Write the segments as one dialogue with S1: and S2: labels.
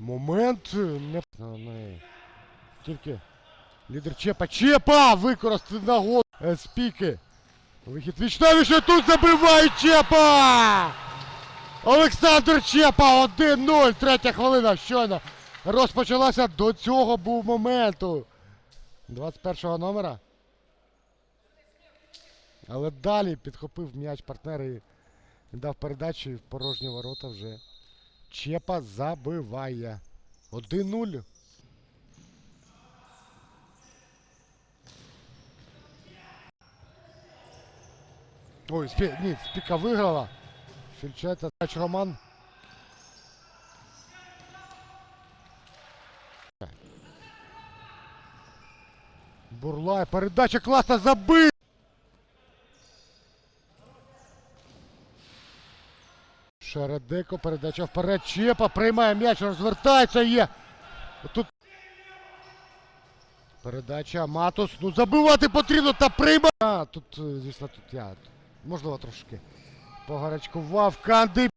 S1: Момент не Ну. Тільки лідер Чепа. Чепа! Використати нагоду е, спіки. Вихід вічновіше тут забиває Чепа! Олександр Чепа 1-0. Третя хвилина. Щойно розпочалася. До цього був моменту. 21-го номера. Але далі підхопив м'яч партнер і дав передачу і в порожні ворота вже. Чепа забиває. 1-0. Ой, спі... ні, спіка виграла. Фільчета тач Роман. Бурлай, передача класна забив! Шередеко, передача вперед. Чепа приймає м'яч, розвертається, є. Тут. Передача Матус. Ну забивати потрібно та приймає. А, тут, е, звісно, тут я. Можливо, трошки погарячкував. Канди.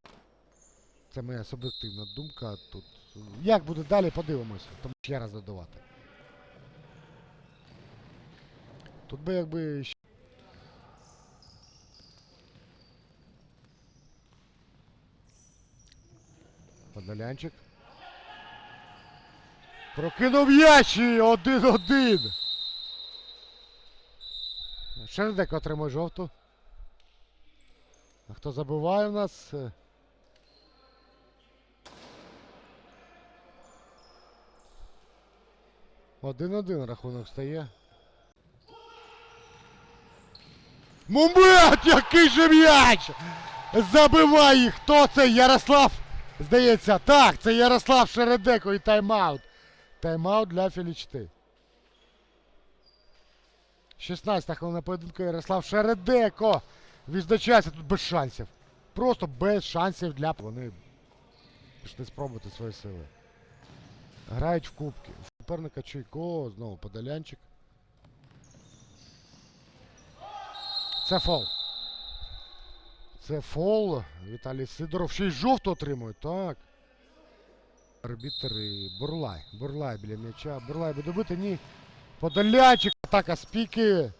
S1: Це моя суб'єктивна думка. Тут. Як буде далі, подивимося. Тому ще раз додавати. Тут би якби Подолянчик. Прокинув ящі! Один-один. Шердек отримує жовту. А хто забиває у нас? Один-один рахунок стає. Момент! Який же м'яч! Забиває! Хто це? Ярослав! Здається, так, це Ярослав Шередеко і тайм-аут. Тайм-аут для Філічти. 16 хвилина поєдинку Ярослав Шередеко. Відзначається тут без шансів. Просто без шансів для. Вони пішли спробувати свої сили. Грають в кубки. Суперника Чуйко, знову Подолянчик. Це фол. Це фол. Віталій Сидоров ще й жовту отримує. Так. Арбітр і Бурлай. Бурлай біля м'яча. Бурлай буде бити, ні. Подолянчик. Атака спіки.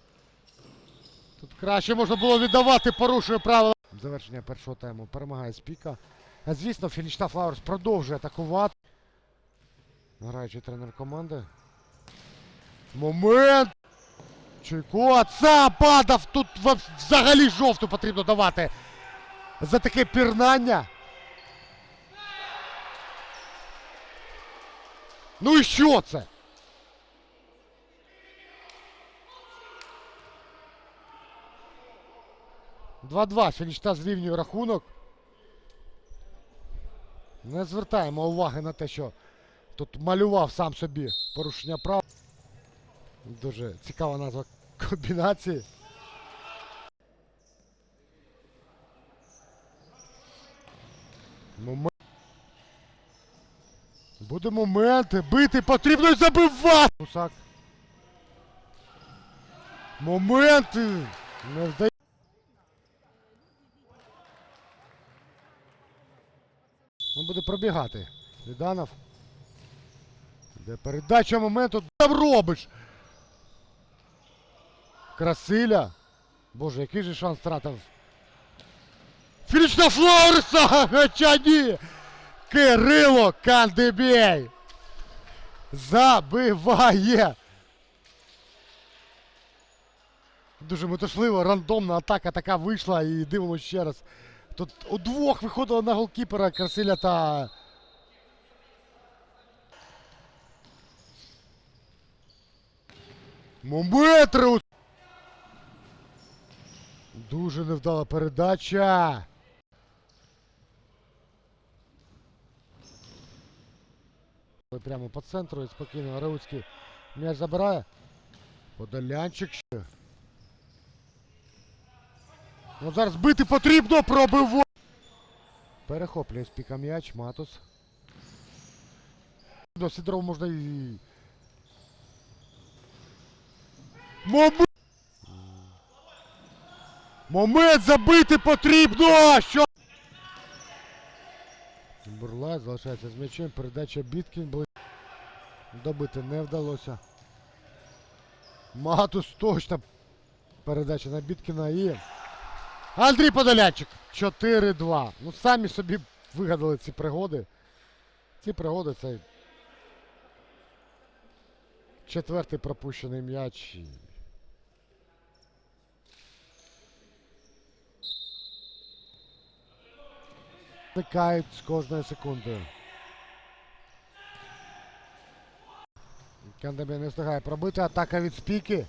S1: Тут краще можна було віддавати, порушує правила. Завершення першого тайму перемагає спіка. А звісно, Фінічта Флауерс продовжує атакувати. Граючий тренер команди. Момент! Чуйко, це падав! Тут взагалі жовту потрібно давати за таке пірнання. Ну і що це? Два-два. Фінічта зрівнює рахунок. Не звертаємо уваги на те, що тут малював сам собі порушення прав. Дуже цікава назва комбінації. Момент. Буде моменти. Бити потрібно і забивати. Гусак. Моменти. Не вдає. Ну, буде пробігати. Віданов. Де передача моменту. Там робиш? Красиля. Боже, який же шанс втратив. Фінічна Флориса! Хоча ні! Кирило Кандебєй! Забиває! Дуже метушливо, рандомна атака така вийшла і дивимося ще раз. Тут удвох виходили на голкіпера Красиля та. Моментри! Дуже невдала передача. Прямо по центру і спокійно Рауцький м'яч забирає. Подолянчик ще. Ну зараз бити потрібно, пробиво. Перехоплює з піка м'яч, Матус. До Сидорова можна і. Момент забити потрібно! Що? Бурлай залишається з м'ячем. Передача Біткін бли... Добити не вдалося. Матус точно. Передача на Біткіна і. Андрій Подолянчик. 4-2. Ну самі собі вигадали ці пригоди. Ці пригоди це. Четвертий пропущений м'яч. І- з кожною секундою. Кандемі не встигає пробити. Атака від спіки.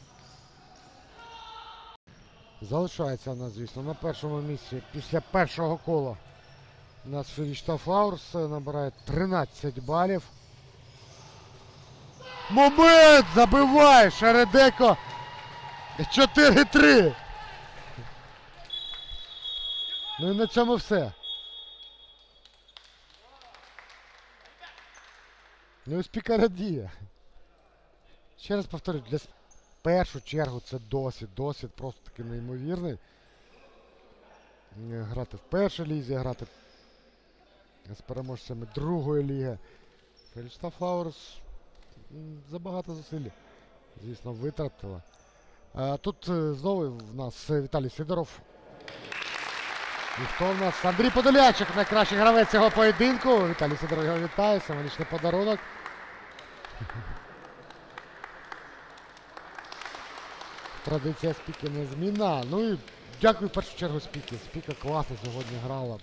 S1: Залишається в нас, звісно, на першому місці після першого кола. У нас Філічта Флаурс е, набирає 13 балів. Момент! Забиває! Шередеко! 4-3! Ну і на цьому все. Ну і спіка радіє. Ще раз повторю, для першу чергу це досвід. Досвід просто такий неймовірний. Е, Грати в першій лізі, грати з переможцями другої ліги. Фелічта Флауерс забагато зусиль, звісно, витратила. А тут е, знову в нас е, Віталій Сидоров. І хто в нас? Андрій Подолячик, найкращий гравець цього поєдинку. Віталій Сидоров його вітає, символічний подарунок. Традиція спіки незмінна. Ну і дякую в першу чергу спіки. Спіка класно сьогодні грала.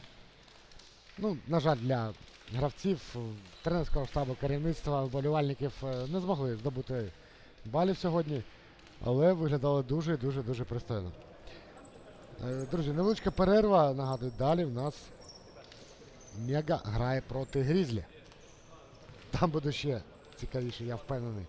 S1: Ну, на жаль, для гравців, тренерського штабу, керівництва, вболівальників е, не змогли здобути балів сьогодні, але виглядали дуже дуже дуже пристойно. Е, Друзі, невеличка перерва. Нагадую, далі в нас Мега грає проти Грізлі. Там буде ще цікавіше, я впевнений.